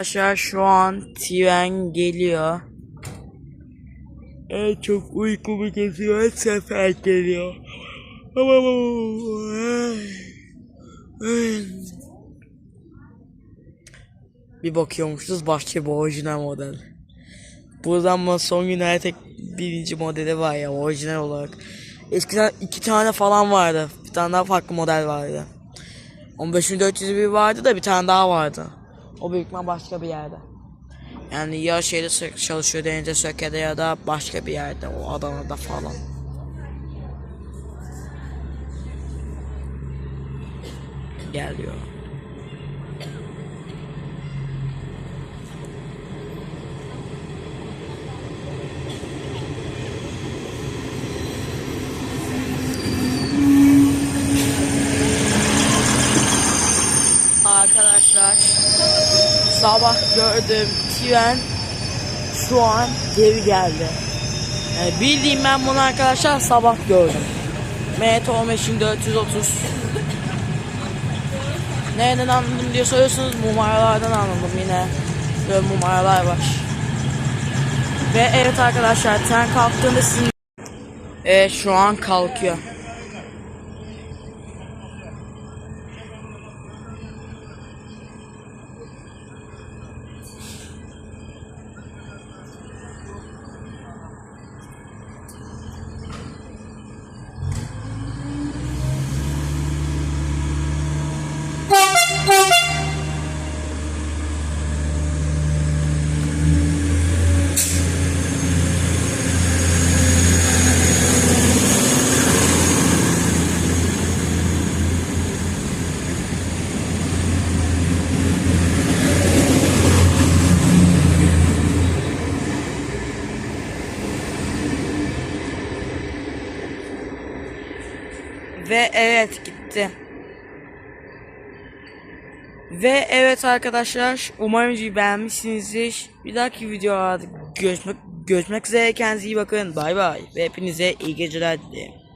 Arkadaşlar şu an tren geliyor. En çok uykumu kesiyor. Her sefer geliyor. Bir bakıyormuşuz başka bir orijinal model. Buradan mı son günlerde tek birinci modeli var ya orijinal olarak. Eskiden iki tane falan vardı. Bir tane daha farklı model vardı. 15401 vardı da bir tane daha vardı. O büyük ihtimal başka bir yerde. Yani ya şeyde çalışıyor Denize Söke'de ya da başka bir yerde. O Adana'da falan. Geliyor. Arkadaşlar sabah gördüm tren şu an geri geldi. Yani bildiğim ben bunu arkadaşlar sabah gördüm. MT 15'in 430 Nereden anladım diye soruyorsunuz numaralardan anladım yine. Böyle numaralar var. Ve evet arkadaşlar tren kalktığında sizin Evet şu an kalkıyor. Ve evet gitti. Ve evet arkadaşlar umarım videoyu beğenmişsinizdir. Bir dahaki videolarda görüşmek, görüşmek üzere kendinize iyi bakın. Bay bay. Ve hepinize iyi geceler dilerim.